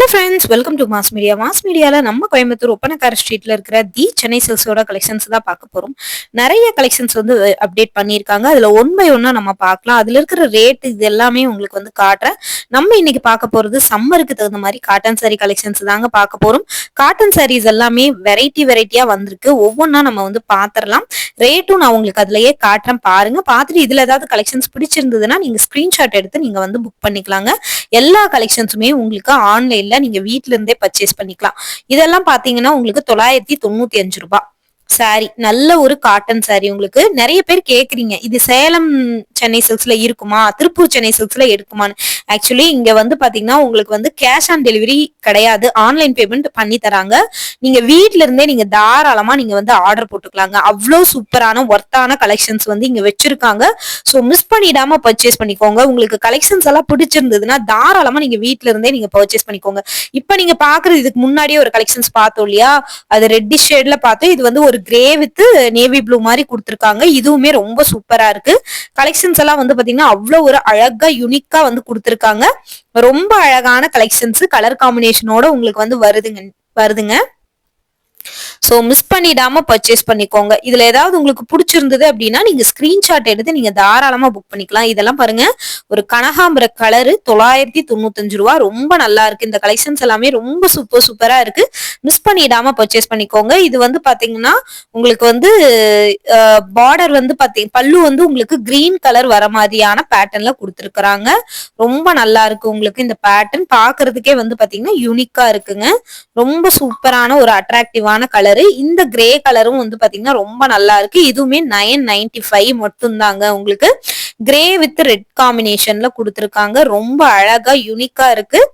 Hello friends welcome to mass media mass மீடியாவில் நம்ம கோயம்புத்தூர் ஒப்பனக்கார ஸ்ட்ரீட்டில் இருக்கிற தி சென்னை சில்ஸோட கலெக்ஷன்ஸ் தான் பார்க்க போகிறோம் நிறைய கலெக்ஷன்ஸ் வந்து அப்டேட் பண்ணியிருக்காங்க. அதில் ஒன் பை ஒன்னாக நம்ம பார்க்கலாம். அதில் இருக்கிற ரேட் இது எல்லாமே உங்களுக்கு வந்து காட்டுறேன். நம்ம இன்னைக்கு பார்க்க போகிறது சம்மருக்கு தகுந்த மாதிரி காட்டன் சாரி கலெக்ஷன்ஸ் தாங்க பார்க்க போகிறோம் காட்டன் சாரீஸ் எல்லாமே வெரைட்டி வெரைட்டியாக வந்திருக்கு. ஒவ்வொன்றா நம்ம வந்து பார்த்துடலாம் ரேட்டும் நான் உங்களுக்கு அதுலயே காட்டுறேன். பாருங்க. பார்த்துட்டு இதில் ஏதாவது கலெக்ஷன்ஸ் பிடிச்சிருந்ததுன்னா நீங்கள் ஸ்க்ரீன்ஷாட் எடுத்து நீங்கள் வந்து புக் பண்ணிக்கலாங்க. எல்லா கலெக்ஷன்ஸுமே உங்களுக்கு ஆன்லைன்ல நீங்க வீட்டுல இருந்தே பர்ச்சேஸ் பண்ணிக்கலாம். இதெல்லாம் பாத்தீங்கன்னா உங்களுக்கு தொள்ளாயிரத்தி தொண்ணூத்தி அஞ்சு ரூபாய். சாரி நல்ல ஒரு காட்டன் சாரி உங்களுக்கு. நிறைய பேர் கேக்குறீங்க இது சேலம் சென்னை சில்க்ஸ்ல இருக்குமா? திருப்பூர் சென்னை சில்க்ஸ்ல இருக்குமான்னு ஆக்சுவலி இங்க வந்து பாத்தீங்கன்னா உங்களுக்கு வந்து கேஷ் ஆன் டெலிவரி கிடையாது. ஆன்லைன் பேமெண்ட் பண்ணி தராங்க. நீங்க வீட்ல இருந்தே நீங்க தாராளமா நீங்க வந்து ஆர்டர் போட்டுக்கலாங்க. அவ்வளோ சூப்பரான ஒர்த்தான கலெக்ஷன்ஸ் வந்து இங்க வச்சிருக்காங்க. ஸோ மிஸ் பண்ணிடாம பர்ச்சேஸ் பண்ணிக்கோங்க. உங்களுக்கு கலெக்ஷன்ஸ் எல்லாம் பிடிச்சிருந்ததுன்னா தாராளமா நீங்க வீட்ல இருந்தே நீங்க பர்ச்சேஸ் பண்ணிக்கோங்க. இப்ப நீங்க பாக்குறது இதுக்கு முன்னாடியே ஒரு கலெக்ஷன்ஸ் பார்த்தோம் இல்லையா? அது ரெட்டி ஷேட்ல பார்த்தோம். இது வந்து ஒரு கிரே வித் நேவி ப்ளூ மாதிரி கொடுத்துருக்காங்க. இதுவுமே ரொம்ப சூப்பரா இருக்கு. கலெக்ஷன்ஸ் எல்லாம் வந்து பாத்தீங்கன்னா அவ்வளவு ஒரு அழகா யுனிக்கா வந்து கொடுத்துருக்காங்க. ரொம்ப அழகான கலெக்ஷன்ஸ் கலர் காம்பினேஷனோட உங்களுக்கு வந்து வருதுங்க வருதுங்க. ஸோ மிஸ் பண்ணிடாம பர்ச்சேஸ் பண்ணிக்கோங்க. இதுல ஏதாவது உங்களுக்கு பிடிச்சிருந்தது அப்படின்னா நீங்க ஸ்கிரீன்ஷாட் எடுத்து நீங்க தாராளமா புக் பண்ணிக்கலாம். இதெல்லாம் பாருங்க. ஒரு கனகாம்பர கலரு தொள்ளாயிரத்தி தொண்ணூத்தஞ்சு ரூபா. ரொம்ப நல்லா இருக்கு. இந்த கலெக்ஷன்ஸ் எல்லாமே ரொம்ப சூப்பர் சூப்பரா இருக்கு. மிஸ் பண்ணிடாம பர்ச்சேஸ் பண்ணிக்கோங்க. இது வந்து பாத்தீங்கன்னா உங்களுக்கு வந்து பார்டர் வந்து பாத்தீங்க பல்லு வந்து உங்களுக்கு கிரீன் கலர் வர மாதிரியான பேட்டர்ன்ல கொடுத்துருக்குறாங்க. ரொம்ப நல்லா இருக்கு உங்களுக்கு இந்த பேட்டர்ன் பாக்குறதுக்கே வந்து பாத்தீங்கன்னா யூனிக்கா இருக்குங்க. ரொம்ப சூப்பரான ஒரு அட்ராக்டிவான கலரு இந்த கிரே கலரும் வந்து பாத்தீங்கன்னா ரொம்ப நல்லா இருக்கு. இதுவுமே நைன் நைன்டி ஃபைவ் மட்டும்தாங்க உங்களுக்கு. கிரே வித் ரெட் காம்பினேஷன்ல கொடுத்துருக்காங்க. ரொம்ப அழகா யூனிக்கா இருக்கு.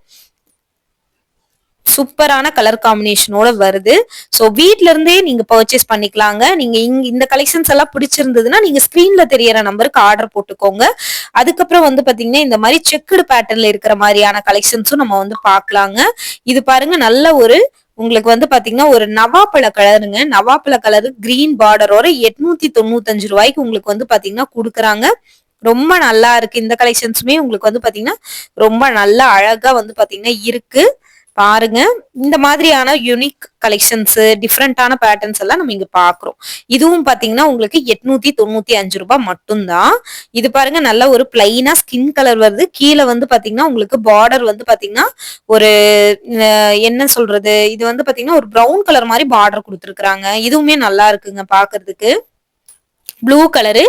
சூப்பரான கலர் காம்பினேஷனோட வருது. ஸோ வீட்ல இருந்தே நீங்க பர்ச்சேஸ் பண்ணிக்கலாங்க. நீங்க இங்க இந்த கலெக்ஷன்ஸ் எல்லாம் பிடிச்சிருந்ததுன்னா நீங்க ஸ்கிரீன்ல தெரியற நம்பருக்கு ஆர்டர் போட்டுக்கோங்க. அதுக்கப்புறம் வந்து பாத்தீங்கன்னா இந்த மாதிரி செக்குடு பேட்டர்ன்ல இருக்கிற மாதிரியான கலெக்ஷன்ஸும் நம்ம வந்து பார்க்கலாங்க இது பாருங்க நல்ல ஒரு உங்களுக்கு வந்து பாத்தீங்கன்னா ஒரு நவாப்பழ கலருங்க நவாப்பழ கலரு கிரீன் பார்டரோட எட்நூத்தி தொண்ணூத்தஞ்சு ரூபாய்க்கு உங்களுக்கு வந்து பாத்தீங்கன்னா கொடுக்குறாங்க. ரொம்ப நல்லா இருக்கு. இந்த கலெக்ஷன்ஸுமே உங்களுக்கு வந்து பாத்தீங்கன்னா ரொம்ப நல்லா அழகா வந்து பாத்தீங்கன்னா இருக்கு. பாருங்க. இந்த மாதிரியான யூனிக் கலெக்ஷன்ஸ் டிஃப்ரெண்டான பேட்டர்ன்ஸ் எல்லாம் நம்ம இங்க பாக்குறோம். இதுவும் பாத்தீங்கன்னா உங்களுக்கு எட்நூத்தி தொண்ணூத்தி அஞ்சு ரூபாய் மட்டும்தான். இது பாருங்க நல்ல ஒரு பிளைனா ஸ்கின் கலர் வருது. கீழே வந்து பாத்தீங்கன்னா உங்களுக்கு பார்டர் வந்து பாத்தீங்கன்னா ஒரு என்ன சொல்றது? இது வந்து பாத்தீங்கன்னா ஒரு ப்ரௌன் கலர் மாதிரி பார்டர் கொடுத்துருக்காங்க இதுவுமே நல்லா இருக்குங்க பாக்குறதுக்கு. ப்ளூ கலரு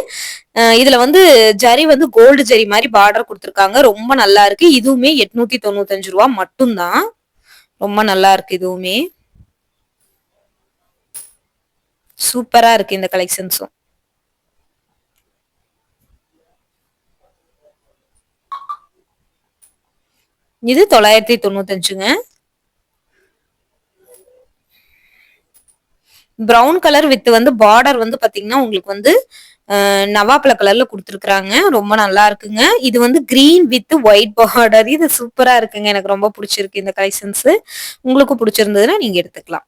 இதுல வந்து ஜரி வந்து கோல்டு ஜரி மாதிரி பார்டர் கொடுத்துருக்காங்க. ரொம்ப நல்லா இருக்கு. இதுவுமே எட்நூத்தி தொண்ணூத்தஞ்சு ரூபா மட்டும்தான். ரொம்ப நல்லா இருக்கு இதுவுமே. சூப்பரா இருக்கு இந்த கலெக்ஷன்ஸும் இது தொள்ளாயிரத்தி தொண்ணூத்தஞ்சுங்க. ப்ரௌன் கலர் வித் வந்து பார்டர் வந்து பாத்தீங்கன்னா உங்களுக்கு வந்து நவாப்பழ கலர்ல கொடுத்துருக்குறாங்க. ரொம்ப நல்லா இருக்குங்க. இது வந்து கிரீன் வித் ஒயிட் பார்டர் இது சூப்பரா இருக்குங்க. எனக்கு ரொம்ப பிடிச்சிருக்கு இந்த கலெக்ஷன்ஸ் உங்களுக்கு பிடிச்சிருந்ததுன்னா நீங்க எடுத்துக்கலாம்.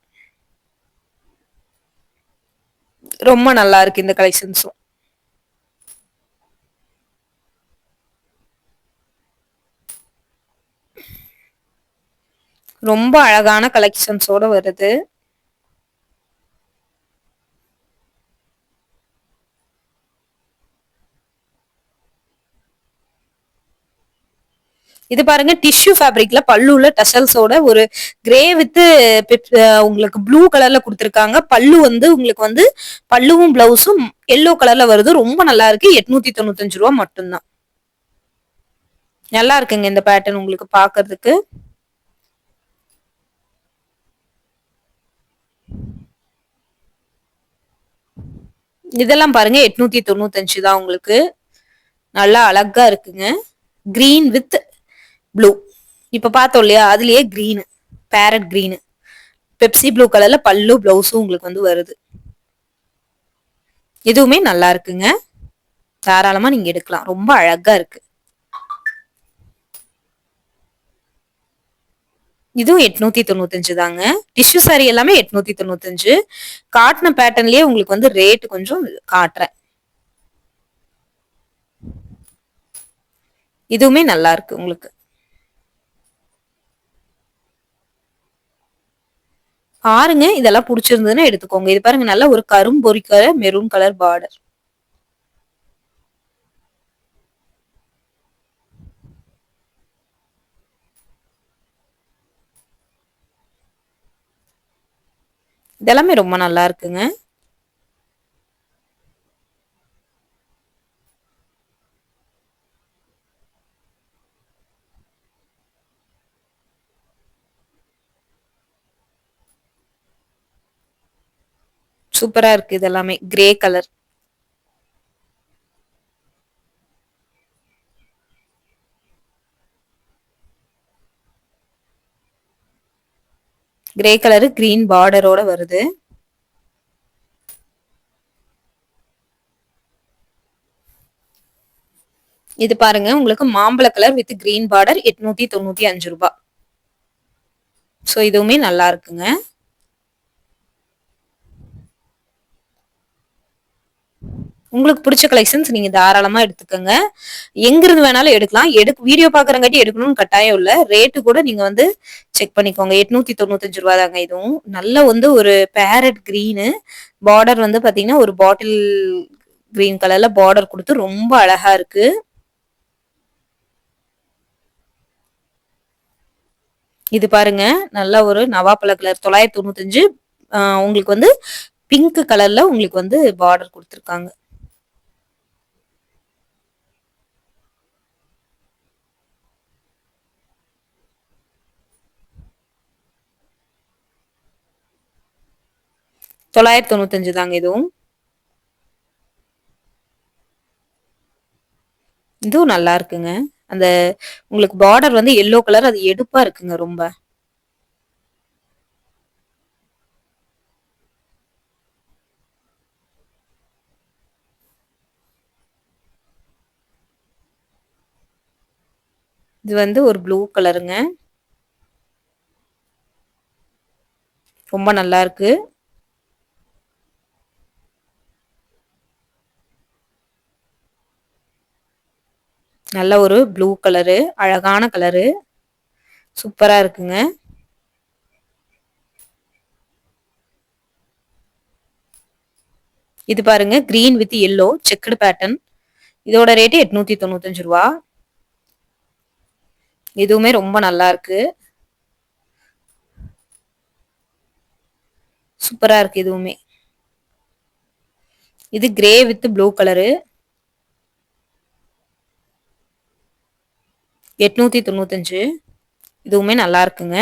ரொம்ப நல்லா இருக்கு இந்த கலெக்ஷன்ஸும் ரொம்ப அழகான கலெக்ஷன்ஸோட வருது. இது பாருங்க டிஷ்யூ ஃபேப்ரிக்ல பல்லுல டசல்ஸோட ஒரு கிரே வித் உங்களுக்கு ப்ளூ கலர்ல கொடுத்துருக்காங்க. பல்லு வந்து உங்களுக்கு வந்து பல்லுவும் பிளவுஸும் எல்லோ கலர்ல வருது. ரொம்ப நல்லா இருக்கு. எட்நூத்தி தொண்ணூத்தஞ்சு ரூபா மட்டும்தான். நல்லா இருக்குங்க இந்த பேட்டர்ன் உங்களுக்கு பாக்குறதுக்கு. இதெல்லாம் பாருங்க எட்நூத்தி தொண்ணூத்தஞ்சு தான் உங்களுக்கு. நல்லா அழகா இருக்குங்க. கிரீன் வித் ப்ளூ இப்போ பார்த்தோம் இல்லையா? அதுலயே green parrot green Pepsi blue கலர்ல பல்லு பிளவுஸும் உங்களுக்கு வந்து வருது. இதுவுமே நல்லா இருக்குங்க. தாராளமா நீங்க எடுக்கலாம். ரொம்ப அழகா இருக்கு. இதுவும் எட்நூத்தி தொண்ணூத்தஞ்சு தாங்க. டிஷ்யூ சாரி எல்லாமே எட்நூத்தி தொண்ணூத்தஞ்சு. காட்டின பேட்டர்ன்லயே உங்களுக்கு வந்து ரேட் கொஞ்சம் காட்டுறேன். இதுவுமே நல்லா இருக்கு உங்களுக்கு. பாருங்க இதெல்லாம் புடிச்சிருந்ததுன்னா எடுத்துக்கோங்க. இது பாருங்க நல்ல ஒரு கரும் பொறிக்கிற மெரூன் கலர் பார்டர் இதெல்லாமே ரொம்ப நல்லா இருக்குங்க. சூப்பரா இருக்கு இதெல்லாமே. Grey colour grey colour green பார்டரோட வருது. இது பாருங்க உங்களுக்கு மாம்பழ கலர் வித் கிரீன் பார்டர் எட்நூத்தி தொண்ணூத்தி அஞ்சு ரூபாய் ஸோ இதுவுமே நல்லா இருக்குங்க. உங்களுக்கு பிடிச்ச கலெக்ஷன்ஸ் நீங்க தாராளமா எடுத்துக்கோங்க. எங்கிருந்து வேணாலும் எடுக்கலாம். எடுக்க வீடியோ பாக்குறங்காட்டி எடுக்கணும்னு கட்டாயம் இல்ல. ரேட்டு கூட நீங்க வந்து செக் பண்ணிக்கோங்க. எட்நூத்தி தொண்ணூத்தஞ்சு ரூபா தாங்க இதுவும். நல்ல வந்து ஒரு பேரட் கிரீனு பார்டர் வந்து பாத்தீங்கன்னா ஒரு பாட்டில் கிரீன் கலர்ல பார்டர் கொடுத்து ரொம்ப அழகா இருக்கு. இது பாருங்க. நல்ல ஒரு நவாப்பழ கலர் தொள்ளாயிரத்தி தொண்ணூத்தஞ்சு உங்களுக்கு வந்து பிங்க் கலர்ல உங்களுக்கு வந்து பார்டர் கொடுத்துருக்காங்க. தொள்ளாயிரத்தி தொண்ணூத்தஞ்சு தாங்க இதுவும். இதுவும் நல்லா இருக்குங்க. அந்த உங்களுக்கு பார்டர் வந்து எல்லோ கலர் அது எடுப்பா இருக்குங்க ரொம்ப. இது வந்து ஒரு ப்ளூ கலருங்க ரொம்ப நல்லா இருக்கு. நல்ல ஒரு ப்ளூ கலரு அழகான கலரு சூப்பராக இருக்குங்க. இது பாருங்க green with yellow checked pattern இதோட ரேட்டு எட்நூத்தி தொண்ணூத்தஞ்சு ரூபா. இதுவுமே ரொம்ப நல்லா இருக்கு. சூப்பரா இருக்கு இதுவுமே இது கிரே வித் ப்ளூ கலரு எட்நூற்றி தொண்ணூத்தஞ்சு. இதுவுமே நல்லா இருக்குங்க.